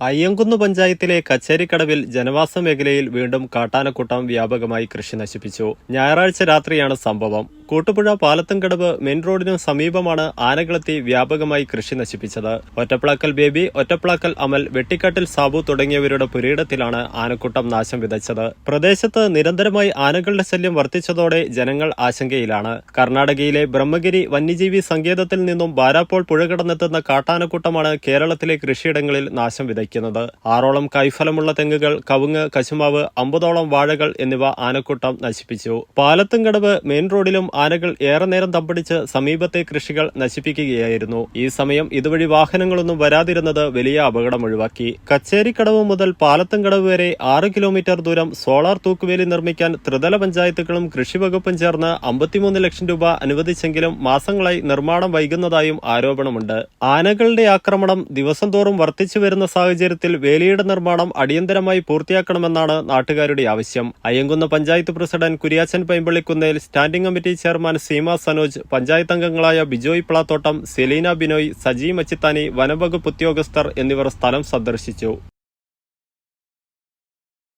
അയ്യങ്കുന്ന് പഞ്ചായത്തിലെ കച്ചേരിക്കടവിൽ ജനവാസ മേഖലയിൽ വീണ്ടും കാട്ടാനക്കൂട്ടം വ്യാപകമായി കൃഷി നശിപ്പിച്ചു. ഞായറാഴ്ച രാത്രിയാണ് സംഭവം. കൂട്ടുപുഴ പാലത്തുംകടവ് മെയിൻ റോഡിനു സമീപമാണ് ആനകളെത്തി വ്യാപകമായി കൃഷി നശിപ്പിച്ചത്. ഒറ്റപ്പിളക്കൽ ബേബി ഒറ്റപ്പിളക്കൽ അമൽ വെട്ടിക്കാട്ടിൽ സാബു തുടങ്ങിയവരുടെ പുരയിടത്തിലാണ് ആനക്കൂട്ടം നാശം വിതച്ചത്. പ്രദേശത്ത് നിരന്തരമായി ആനകളുടെ ശല്യം വർദ്ധിച്ചതോടെ ജനങ്ങൾ ആശങ്കയിലാണ്. കർണാടകയിലെ ബ്രഹ്മഗിരി വന്യജീവി സങ്കേതത്തിൽ നിന്നും ബാരാപ്പോൾ പുഴ കടന്നെത്തുന്ന കാട്ടാനക്കൂട്ടമാണ് കേരളത്തിലെ കൃഷിയിടങ്ങളിൽ നാശം വിതയ്ക്കുന്നത്. ആറോളം കൈഫലമുള്ള തെങ്ങുകൾ കവുങ്ങ് കശുമാവ് അമ്പതോളം വാഴകൾ എന്നിവ ആനക്കൂട്ടം നശിപ്പിച്ചു. പാലത്തുംകടവ് മെയിൻ റോഡിലും ആനകൾ ഏറെ നേരം തമ്പടിച്ച് സമീപത്തെ കൃഷികൾ നശിപ്പിക്കുകയായിരുന്നു. ഈ സമയം ഇതുവഴി വാഹനങ്ങളൊന്നും വരാതിരുന്നത് വലിയ അപകടം ഒഴിവാക്കി. കച്ചേരിക്കടവ് മുതൽ പാലത്തുംകടവ് വരെ ആറ് കിലോമീറ്റർ ദൂരം സോളാർ തൂക്കുവേലി നിർമ്മിക്കാൻ ത്രിതല പഞ്ചായത്തുകളും കൃഷിവകുപ്പും ചേർന്ന് അമ്പത്തിമൂന്ന് ലക്ഷം രൂപ അനുവദിച്ചെങ്കിലും മാസങ്ങളായി നിർമ്മാണം വൈകുന്നതായും ആരോപണമുണ്ട്. ആനകളുടെ ആക്രമണം ദിവസം തോറും വർദ്ധിച്ചു വരുന്ന സാഹചര്യത്തിൽ വേലിയുടെ നിർമ്മാണം അടിയന്തരമായി പൂർത്തിയാക്കണമെന്നാണ് നാട്ടുകാരുടെ ആവശ്യം. Ayyankunnu panchayat president Kuriachan Paimpallikunnel standing committee chairman Seema Sanoj panchayat അംഗങ്ങളായ ബിജോയ് പ്ലാത്തോട്ടം സെലീന ബിനോയ് സജി മച്ചിത്താനി വനംവകുപ്പ് ഉദ്യോഗസ്ഥർ എന്നിവർ സ്ഥലം സന്ദർശിച്ചു.